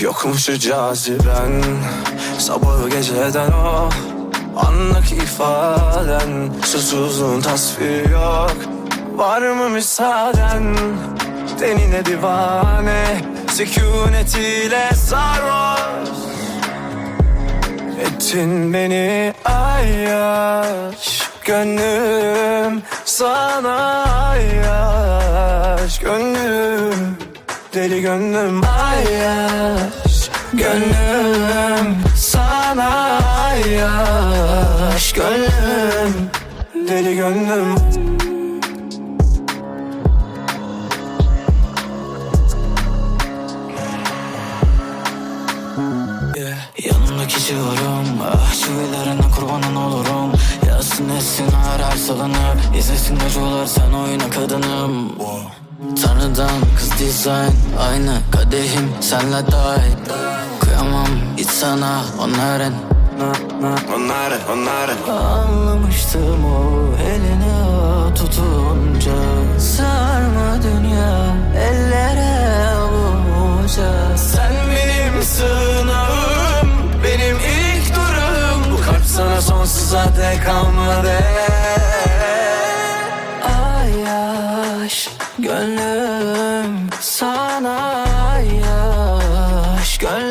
Yokmuş caziben Sabahı geceden o Anlık ifaden. Susuzluğun tasviri yok Var mı müsaaden? Denine divane Sükunetiyle sarhoş Ettin beni ayyaş. Gönlüm sana ayyaş deli gönlüm ayyaş Gönlüm sana ayyaş Gönlüm. Deli gönlüm. Yeah. Yanımda kişi varım Ah çivilerine kurbanın olurum. Yazsın etsin arar salınıp İzlesin acılar sen oyna kadınım Tanrıdan kız dizayn Aynı kadehim senle dahil. Kıyamam hiç sana onların Onların onların Anlamıştım o eline tutunca. Sarma dünya ellere avuca Sen benim sığınağım Benim ilk durum. Bu kalp sana sonsuza dek kalmadı Ayaş gönlüm sana ayaş gönlüm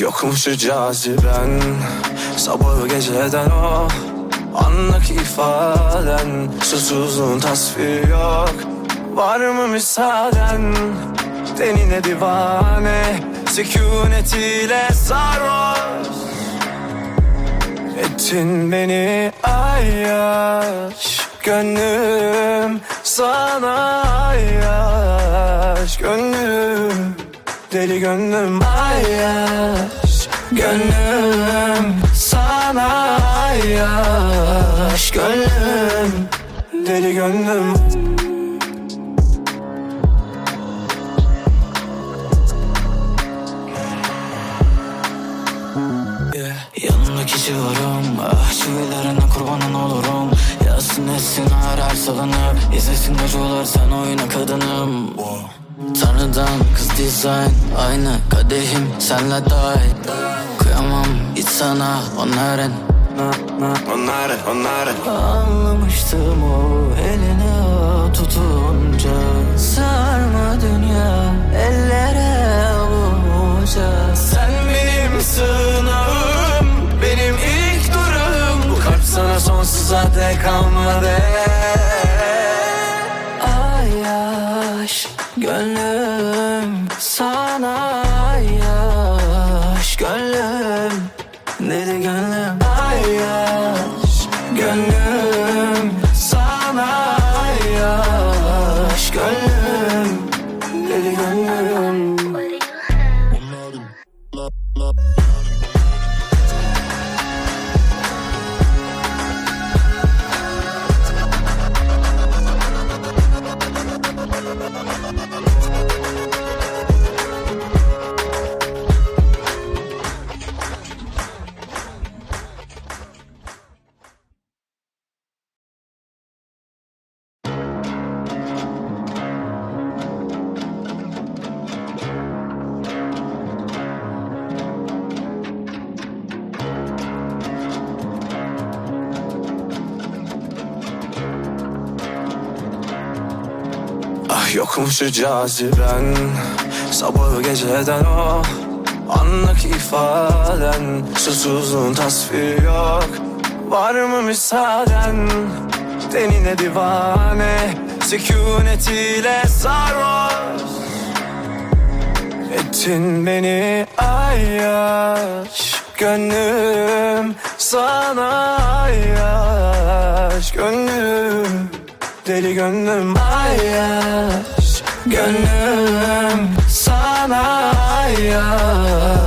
yokmuş şu caziben. Sabahı geceden o Anlık ifaden. Susuzluğun tasviri yok. Var mı müsaaden? Denine divane Sükunetiyle sarhoş. Ettin beni ayyaş Gönlüm sana ayyaş Gönlüm deli gönlüm ayyaş Gönlüm sana ayyaş Gönlüm. Deli gönlüm. Yeah. Yanımda kişi varım Ah çivilerine kurbanın olurum. Yazsın etsin arar salınıp İzlesin acılar sen oyna kadınım Tanrıdan kız dizayn Aynı kadehim senle dahil Kıyamam hiç sana onların Onların onların Anlamıştım o eline tutunca. Sarma dünya ellere avuca Sen benim sığınağım Benim ilk durum Bu kalp sana sonsuza dek kalmadı. Ayaş gönlüm sana ayaş gönlüm Deli gönlüm? Ayaş gönlüm Yokmuş şu caziben. Sabahı geceden o Anlık ifaden. Susuzluğun tasviri yok. Var mı müsaaden? Denine divane? Sükunetiyle sarhoş Ettin beni ayyaş Gönlüm sana ayyaş deli gönlüm ayyaş Gönlüm sana ayyaş